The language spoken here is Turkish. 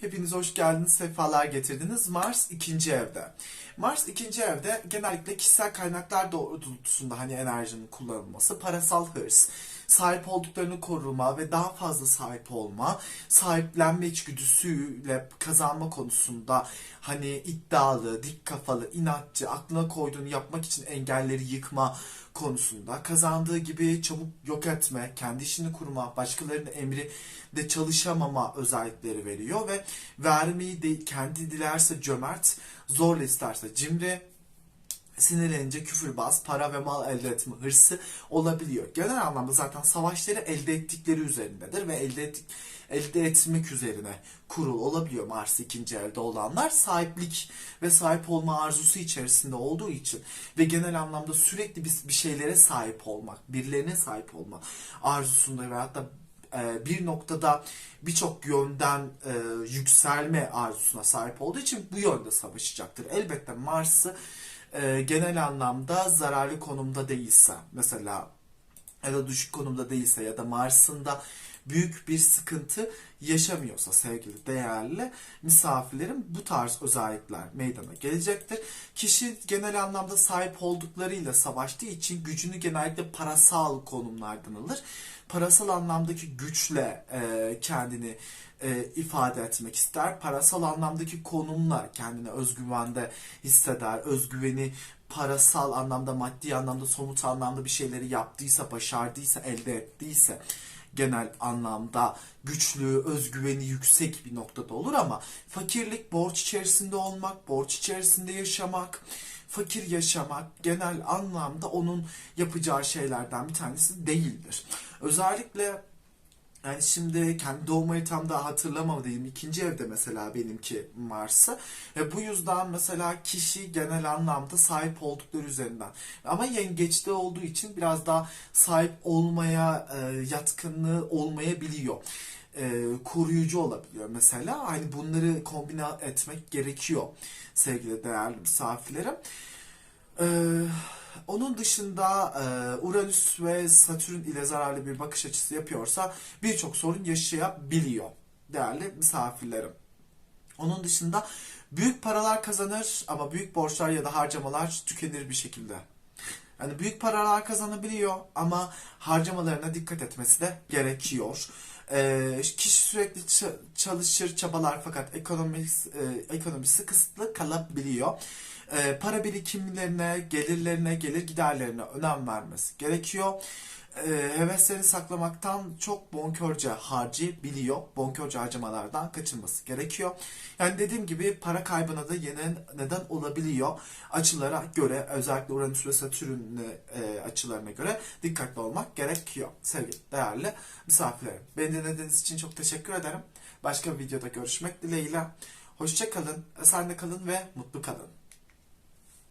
Hepiniz hoş geldiniz, sefalar getirdiniz. Mars ikinci evde. Mars ikinci evde genellikle kişisel kaynaklar doğrultusunda hani enerjinin kullanılması, parasal hırs, sahip olduklarını koruma ve daha fazla sahip olma, sahiplenme içgüdüsüyle kazanma konusunda hani iddialı, dik kafalı, inatçı, aklına koyduğunu yapmak için engelleri yıkma konusunda kazandığı gibi çabuk yok etme, kendi işini kurma, başkalarının emri de çalışamama özellikleri veriyor ve vermeyi de kendi dilerse cömert, zorla isterse cimri, sinirlenince küfürbaz, para ve mal elde etme hırsı olabiliyor. Genel anlamda zaten savaşları elde ettikleri üzerindedir ve elde ettik, elde etmek üzerine kurul olabiliyor Mars ikinci evde olanlar. Sahiplik ve sahip olma arzusu içerisinde olduğu için ve genel anlamda sürekli bir, bir şeylere sahip olmak, birilerine sahip olma arzusunda ve hatta e, bir noktada birçok yönden e, yükselme arzusuna sahip olduğu için bu yönde savaşacaktır. Elbette Mars'ı e, genel anlamda zararlı konumda değilse mesela ya da düşük konumda değilse ya da Mars'ın da büyük bir sıkıntı yaşamıyorsa sevgili değerli misafirlerim bu tarz özellikler meydana gelecektir. Kişi genel anlamda sahip olduklarıyla savaştığı için gücünü genellikle parasal konumlardan alır. Parasal anlamdaki güçle e, kendini e, ifade etmek ister. Parasal anlamdaki konumla kendini özgüvende hisseder. Özgüveni parasal anlamda, maddi anlamda, somut anlamda bir şeyleri yaptıysa, başardıysa, elde ettiyse genel anlamda güçlü, özgüveni yüksek bir noktada olur ama fakirlik borç içerisinde olmak, borç içerisinde yaşamak, fakir yaşamak genel anlamda onun yapacağı şeylerden bir tanesi değildir. Özellikle yani şimdi kendi doğum haritamda hatırlamadığım ikinci evde mesela benimki Mars'ı. Ve bu yüzden mesela kişi genel anlamda sahip oldukları üzerinden. Ama yengeçte olduğu için biraz daha sahip olmaya e, yatkınlığı olmayabiliyor. E, koruyucu olabiliyor mesela. Hani bunları kombine etmek gerekiyor sevgili değerli misafirlerim. Ee, onun dışında e, Uranüs ve Satürn ile zararlı bir bakış açısı yapıyorsa birçok sorun yaşayabiliyor değerli misafirlerim. Onun dışında büyük paralar kazanır ama büyük borçlar ya da harcamalar tükenir bir şekilde. Yani büyük paralar kazanabiliyor ama harcamalarına dikkat etmesi de gerekiyor. Ee, kişi sürekli çalışır, çabalar fakat ekonomisi, e, ekonomisi kısıtlı kalabiliyor. Ee, para birikimlerine, gelirlerine, gelir giderlerine önem vermesi gerekiyor. Hevesleri saklamaktan çok bonkörce harcayabiliyor. Bonkörce harcamalardan kaçınması gerekiyor. Yani dediğim gibi para kaybına da yeni neden olabiliyor. Açılara göre özellikle Uranüs ve Satürn e, açılarına göre dikkatli olmak gerekiyor. Sevgili değerli misafirlerim. Beni dinlediğiniz için çok teşekkür ederim. Başka bir videoda görüşmek dileğiyle. Hoşça kalın, esenle kalın ve mutlu kalın.